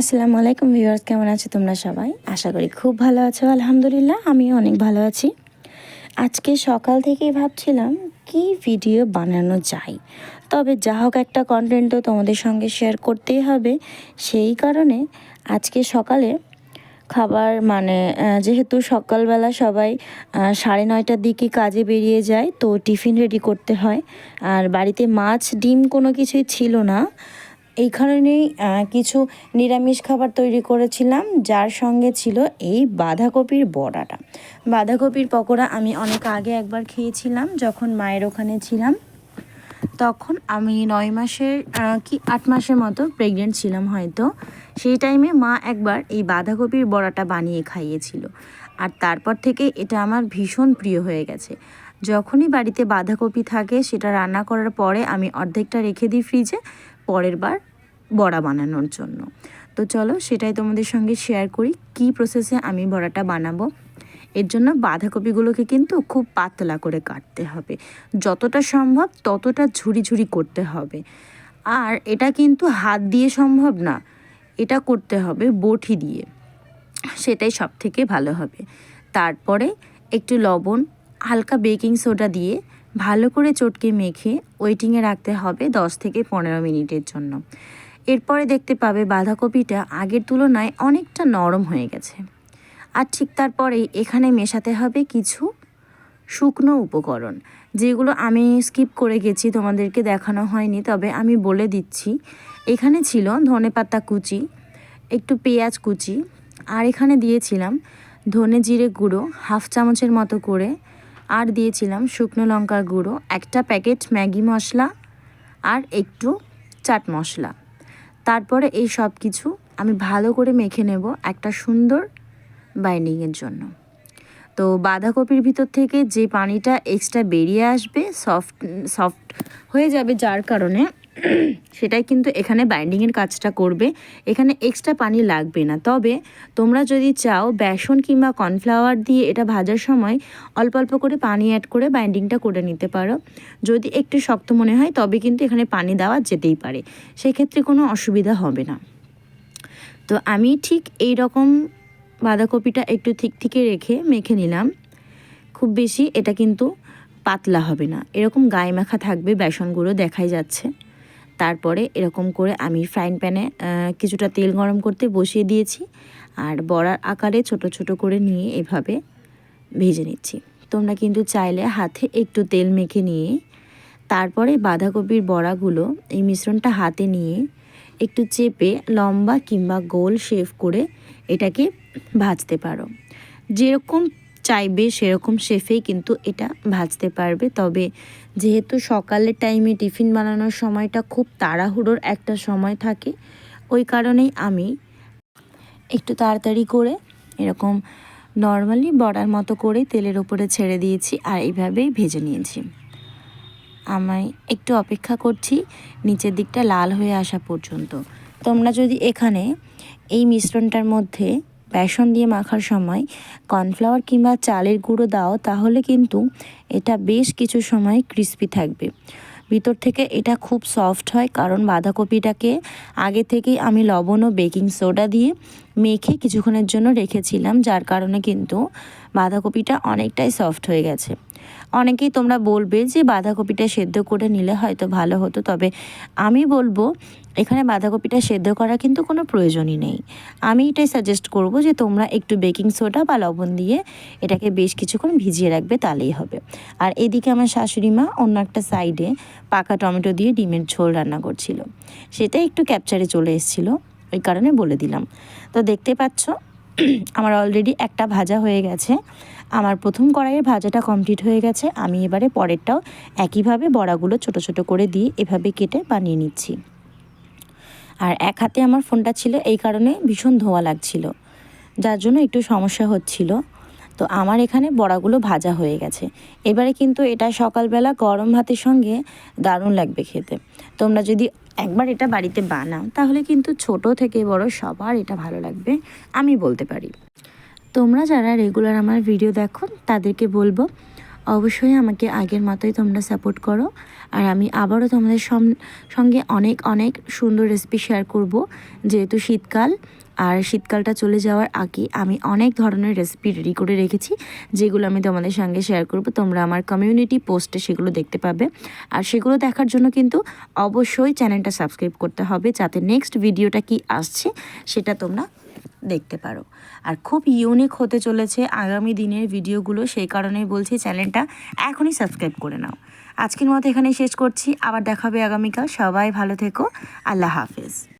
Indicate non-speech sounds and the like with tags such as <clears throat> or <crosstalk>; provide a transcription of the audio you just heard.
আসসালামু আলাইকুম ভিউয়ার্স, কেমন আছো তোমরা সবাই? আশা করি খুব ভালো আছো, আলহামদুলিল্লাহ, আমিও অনেক ভালো আছি। আজকে সকাল থেকেই ভাবছিলাম, কি ভিডিও বানানো যায়? তবে যা হোক একটা কন্টেন্ট তো তোমাদের সঙ্গে শেয়ার করতেই হবে। সেই কারণে আজকে সকালে খাবার মানে যেহেতু সকালবেলা সবাই সাড়ে নয়টার দিকে কাজে বেরিয়ে যায়, তো টিফিন রেডি করতে হয়। আর বাড়িতে মাছ, ডিম কোনো কিছুই ছিল না। এই কারণেই কিছু নিরামিষ খাবার তৈরি করেছিলাম, যার সঙ্গে ছিল এই বাঁধাকপির বড়াটা। বাঁধাকপির পকোড়া আমি অনেক আগে একবার খেয়েছিলাম, যখন মায়ের ওখানে ছিলাম। তখন আমি নয় মাসের কি, আট মাসের মতো প্রেগনেন্ট ছিলাম হয়তো। সেই টাইমে মা একবার এই বাঁধাকপির বড়াটা বানিয়ে খাইয়েছিল। আর তারপর থেকে এটা আমার ভীষণ প্রিয় হয়ে গেছে। যখনই বাড়িতে বাঁধাকপি থাকে, সেটা রান্না করার পরে আমি অর্ধেকটা রেখে দিই ফ্রিজে পরের বার বড়া বানানোর জন্য। তো চলো সেটাই তোমাদের সঙ্গে শেয়ার করি, কি প্রসেসে আমি বড়াটা বানাবো। এর জন্য বাঁধাকপিগুলোকে কিন্তু খুব পাতলা করে কাটতে হবে। যতটা সম্ভব ততটা ঝুড়ি ঝুড়ি করতে হবে। আর এটা কিন্তু হাত দিয়ে সম্ভব না, এটা করতে হবে বটি দিয়ে। সেটাই সব থেকে ভালো হবে। তারপরে একটু লবণ, হালকা বেকিং সোডা দিয়ে ভালো করে চটকে মেখে ওয়েটিংয়ে রাখতে হবে দশ থেকে পনেরো মিনিটের জন্য। এরপরে দেখতে পাবে বাঁধাকপিটা আগের তুলনায় অনেকটা নরম হয়ে গেছে। আর ঠিক তারপরেই এখানে মেশাতে হবে কিছু শুকনো উপকরণ, যেগুলো আমি স্কিপ করে গেছি, তোমাদেরকে দেখানো হয়নি, তবে আমি বলে দিচ্ছি। এখানে ছিল ধনেপাতা কুচি, একটু পেঁয়াজ কুচি, আর এখানে দিয়েছিলাম ধনে জিরে গুঁড়ো হাফ চামচের মতো করে, আর দিয়েছিলাম শুকনো লঙ্কার গুঁড়ো, একটা প্যাকেট ম্যাগি মশলা, আর একটু চাট মশলা। তারপরে এই সব কিছু আমি ভালো করে মেখে নেব একটা সুন্দর বাইন্ডিংয়ের জন্য। তো বাঁধাকপির ভিতর থেকে যে পানিটা এক্সট্রা বেরিয়ে আসবে সফট সফট হয়ে যাবে যার কারণে সেটাই কিন্তু এখানে বাইন্ডিংয়ের কাজটা করবে। এখানে এক্সট্রা পানি লাগবে না। তবে তোমরা যদি চাও বেসন কিংবা কর্নফ্লাওয়ার দিয়ে এটা ভাজার সময় অল্প অল্প করে পানি অ্যাড করে বাইন্ডিংটা করে নিতে পারো। যদি একটু শক্ত মনে হয়, তবে কিন্তু এখানে পানি দেওয়া যেতেই পারে। সেক্ষেত্রে কোনো অসুবিধা হবে না। তো আমি ঠিক এই রকম বাঁধাকপিটা একটু ঠিক ঠিকে রেখে মেখে নিলাম। খুব বেশি এটা কিন্তু পাতলা হবে না। এরকম গায়ে মাখা থাকবে বেসন গুঁড়ো দেখাই যাচ্ছে। তারপরে এরকম করে আমি ফ্রাইং প্যানে কিছুটা তেল গরম করতে বসিয়ে দিয়েছি। আর বড়ার আকারে ছোট ছোট করে নিয়ে এভাবে ভেজে নিচ্ছি। তোমরা কিন্তু চাইলে হাতে একটু তেল মেখে নিয়ে, তারপরে বাঁধাকপির বড়াগুলো এই মিশ্রণটা হাতে নিয়ে একটু চেপে লম্বা কিংবা গোল শেভ করে এটাকে ভাজতে পারো। যেরকম চাইবে সেরকম শেফেই কিন্তু এটা ভাজতে পারবে। তবে যেহেতু সকালের টাইমে টিফিন বানানোর সময়টা খুব তাড়াহুড়োর একটা সময় থাকে, ওই কারণেই আমি একটু তাড়াতাড়ি করে এরকম নর্মালি বড়ার মতো করে তেলের ওপরে ছেড়ে দিয়েছি আর এইভাবেই ভেজে নিয়েছি। আমি একটু অপেক্ষা করছি নিচের দিকটা লাল হয়ে আসা পর্যন্ত। তোমরা যদি এখানে এই মিশ্রণটার মধ্যে বেসন দিয়ে মাখার সময় কর্নফ্লাওয়ার কিংবা চালের গুঁড়ো দাও, তাহলে কিন্তু এটা বেশ কিছু সময় ক্রিস্পি থাকবে। ভিতর থেকে এটা খুব সফট হয়, কারণ বাঁধাকপিটাকে আগে থেকেই আমি লবণ ও বেকিং সোডা দিয়ে মেখে কিছুক্ষণের জন্য রেখেছিলাম, যার কারণে কিন্তু বাঁধাকপিটা অনেকটাই সফট হয়ে গেছে। অনেকেই তোমরা বলবে যে বাঁধাকপিটা সেদ্ধ করে নিলে হয়তো ভালো হতো, তবে আমি বলব এখানে বাঁধাকপিটা সেদ্ধ করা কিন্তু কোনো প্রয়োজনই নেই। আমি এটাই সাজেস্ট করব যে তোমরা একটু বেকিং সোডা বা লবণ দিয়ে এটাকে বেশ কিছুক্ষণ ভিজিয়ে রাখবে, তাহলেই হবে। আর এদিকে আমার শাশুড়ি মা অন্য একটা সাইডে পাকা টমেটো দিয়ে ডিমের ঝোল রান্না করছিল। সেটা একটু ক্যাপচারে চলে এসেছিল। ওই কারণে বলে দিলাম। তো দেখতে পাচ্ছ, <clears throat> আমার অলরেডি একটা ভাজা হয়ে গেছে। আমার প্রথম কড়াইয়ের ভাজাটা কমপ্লিট হয়ে গেছে। আমি এবারে পরেরটাও একইভাবে বড়াগুলো ছোট ছোট করে দিয়ে এভাবে কেটে বানিয়ে নিচ্ছি। আর এক হাতে আমার ফোনটা ছিল, এই কারণে ভীষণ ধোয়া লাগছিল। যার জন্য একটু সমস্যা হচ্ছিল। তো আমার এখানে বড়াগুলো ভাজা হয়ে গেছে। এবারে কিন্তু এটা সকালবেলা গরম ভাতের সঙ্গে দারুণ লাগবে খেতে। তোমরা যদি একবার এটা বাড়িতে বানাও, তাহলে কিন্তু ছোট থেকে বড় সবার এটা ভালো লাগবে, আমি বলতে পারি। তোমরা যারা রেগুলার আমার ভিডিও দেখো, তাদেরকে বলব অবশ্যই আমাকে আগের মতোই তোমরা সাপোর্ট করো। আর আমি আবারও তোমাদের সঙ্গে অনেক অনেক সুন্দর রেসিপি শেয়ার করব। যেহেতু শীতকাল, আর শীতকালটা চলে যাওয়ার আগে আমি অনেক ধরনের রেসিপি রেডি করে রেখেছি, যেগুলো আমি তোমাদের সঙ্গে শেয়ার করব। তোমরা আমার কমিউনিটি পোস্টে সেগুলো দেখতে পাবে। আর সেগুলো দেখার জন্য কিন্তু অবশ্যই চ্যানেলটা সাবস্ক্রাইব করতে হবে, যাতে নেক্সট ভিডিওটা কি আসছে, সেটা তোমরা দেখতে পারো। আর খুব ইউনিক হতে চলেছে আগামী দিনের ভিডিওগুলো, সেই কারণেই বলছি চ্যানেলটা এখনই সাবস্ক্রাইব করে নাও। আজকের মতো এখানেই শেষ করছি, আবার দেখাবে আগামীকাল। সবাই ভালো থেকো, আল্লাহ হাফেজ।